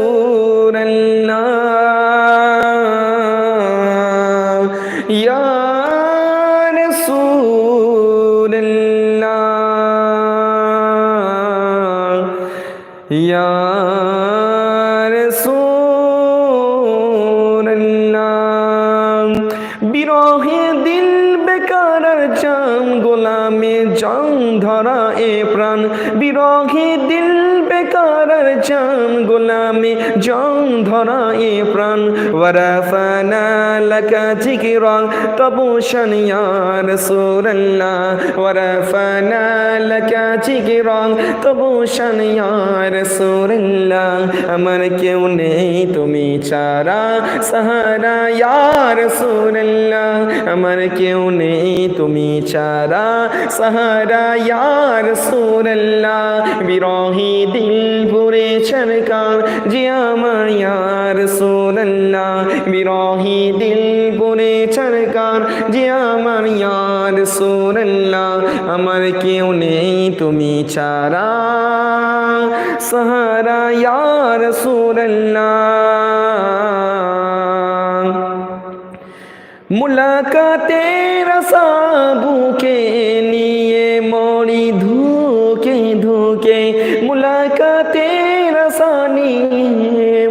സഹരയാസൂരല്ല യാ জং ধরা এ প্রাণ বিরহে দিল বেকার চাম গোলামে জং ধরা এ প্রাণ। ওয়ারাফানা লাকা জিকিরান তবু শানিয়া রাসূলুল্লাহ। ওয়ারাফানা লাকা জিকিরান তবু শানিয়া রাসূলুল্লাহ। আমার কেউ নেই তুমি ছাড়া সাহারা, ইয়া রাসূলুল্লাহ। আমার কেউ নেই তুমি ছাড়া সাহারা, ইয়া রাসূলুল্লাহ। বিরহি দিল ভরে ছলকার যে আমার ইয়া রাসূলুল্লাহ বিরহি দিল ভরে ছলকার যে আমার ইয়া রাসূলুল্লাহ, আমার কেউ নেই তুমি ছাড়া। সাহারা ইয়া রাসূলুল্লাহ মুলাকাতে রসাবুকে নিয়ে মরি ধুকে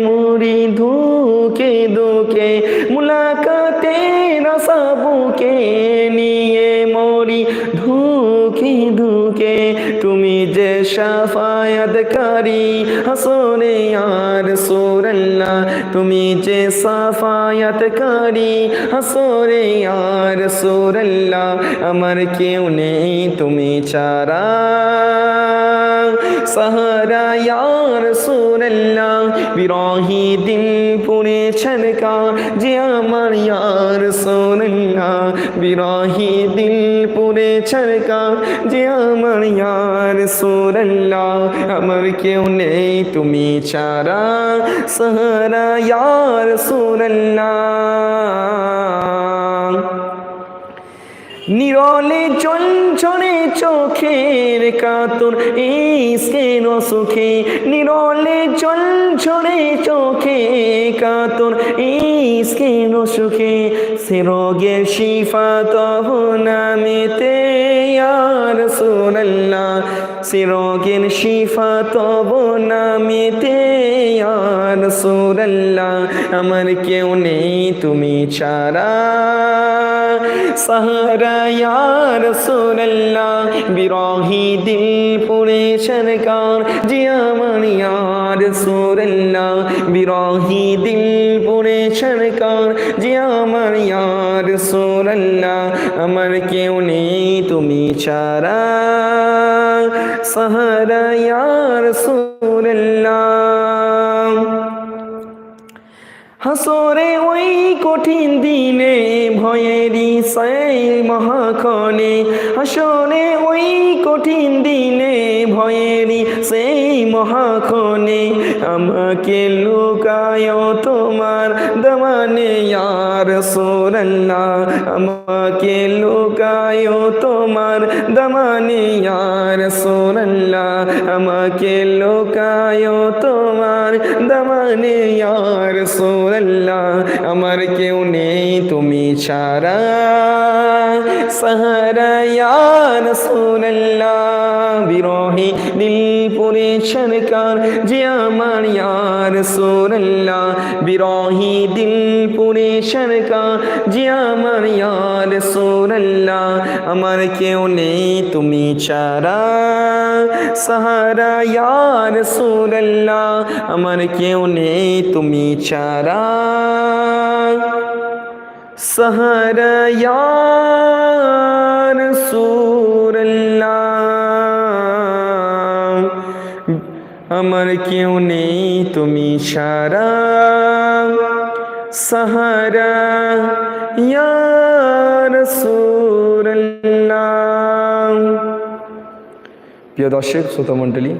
মরি ধুকে দুকে মুলাকাতে রসাবুকে নিয়ে মরি ধুকে ধুকে তুমি সাফায়াতকারী হাসনে আর সুরল্লাহ তুমি যে সাফায়াতকারী হাসরে আর সুরল্লাহ আমার কেউ নেই তুমি ছাড়া। সাহারা ইয়ার সুরল্লাহ বিরহি দিল পুরে ছলকা, যে আমার ইয়ার সুরল্লাহ বিরহি দিল পুরে ছড়কা, যে আমার ইয়ার সুরল্লা আমার কেউ নেই, তুমি ছাড়া, সাহারা ইয়ার সুরল্লাহ। নিরলে চঞ্চনে চোখের কাতর ইসকের সুখে। নিরলে চঞ্চনে চোখে কাতর ইসকের সুখে। সে রোগের শিফা তব নামেতে আর সোনাল্লাহ সে রোগের শিফা তব নামেতে আর সোনাল্লাহ আমার কেউ নেই তুমি ছাড়া। সাহারা ইয়ার সোনাল্লাহ বিরহি দিল পুরে সরকার ইয়ার সোনাল্লাহ বিরহি দিল পুরে সরকার ইয়ার সোনাল্লাহ আমার কেউ নেই তুমি ছাড়া। সাহারা ইয়ার হাসরে ওই কঠিন দিনে, ভয়েরই সেই মহাক্ষণে হাসরে ওই কঠিন দিনে, ভয়েরই সেই মহাক্ষণে আমাকে লুকায় তোমার দমানে ইয়ার সোরল্লাহ আমাকে লুকায় তোমার দমানে ইয়ার সোরল্লাহ আমাকে লুকায় তোমার দমানে আর ইয়ার সোরল্লাহ আমার কেউ নেই তুমি ছাড়া। সাহারা ইয়ার সোরল্লাহ বিরোহী দিল পুরে সরকার যে আমার ইয়ার সোরল্লাহ বিরোহী দিল পুরে সরকার যে আমার ইয়ার সোরল্লাহ আমার কেউ নেই তুমি ছাড়া। সাহারা ইয়ার আমার কেউ নেই তুমি ছাড়া। সাহারা ইয়ার সোরল্লাহ আমার কেউ নেই তুমি সারা সাহারা ইয়ার সুরল্লাহ প্রিয় দর্শক শ্রোতমণ্ডলী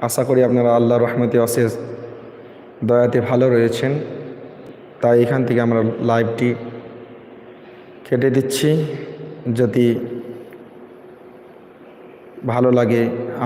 আশা করি আপনারা আল্লাহ রহমতে অশেষ দয়াতে ভালো রয়েছেন। তাই এখান থেকে আমরা লাইভটি কেটে দিচ্ছি। যদি ভালো লাগে